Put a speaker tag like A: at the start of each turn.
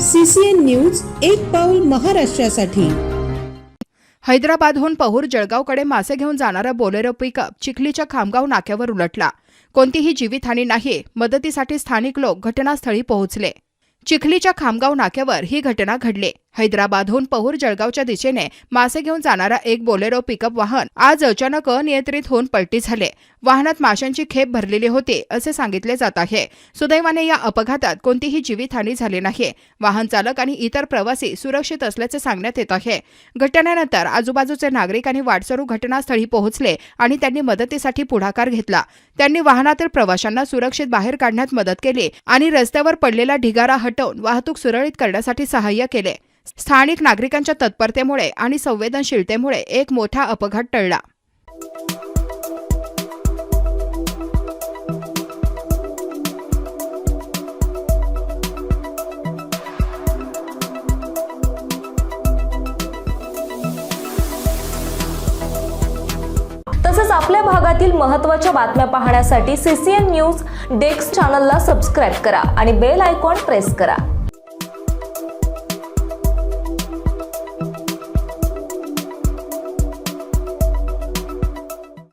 A: CCN news एक पाऊल महाराष्ट्रासाठी.
B: हैदराबादहून पहूर जळगावकडे मासे घेऊन जाणारा बोलेरो पिकअप चिखलीच्या खामगाव नाक्यावर उलटला. कोणतीही जीवितहानी नाही मदतीसाठी स्थानिक लोक घटनास्थळी पोहोचले. चिखलीच्या खामगाव नाक्यावर ही घटना घडली. हैदराबादहून पहूर जळगावच्या दिशेने मासे घेऊन जाणारा एक बोलेरो पिकअप वाहन आज अचानक अनियंत्रित होऊन पलटी झाले. वाहनात माशांची खेप भरलेली होती असे सांगितले जात आहे. सुदैवाने या अपघातात कोणतीही जीवितहानी झाली नाही. वाहन चालक आणि इतर प्रवासी सुरक्षित असल्याचे सांगण्यात येत आहे. घटनेनंतर आजूबाजूचे नागरिक आणि वाटसरू घटनास्थळी पोहोचले आणि त्यांनी मदतीसाठी पुढाकार घेतला. त्यांनी वाहनातील प्रवाशांना सुरक्षित बाहेर काढण्यात मदत केली आणि रस्त्यावर पडलेला ढिगारा हटवून वाहतूक सुरळीत करण्यासाठी सहाय्य केले. स्थानिक नागरिकांच्या तत्परतेमुळे आणि संवेदनशीलतेमुळे एक मोठा अपघात टळला.
C: तसंच आपल्या भागातील महत्त्वाच्या बातम्या पाहण्यासाठी सीसीएन न्यूज डेस्क चॅनलला सबस्क्राईब करा आणि बेल आयकॉन प्रेस करा.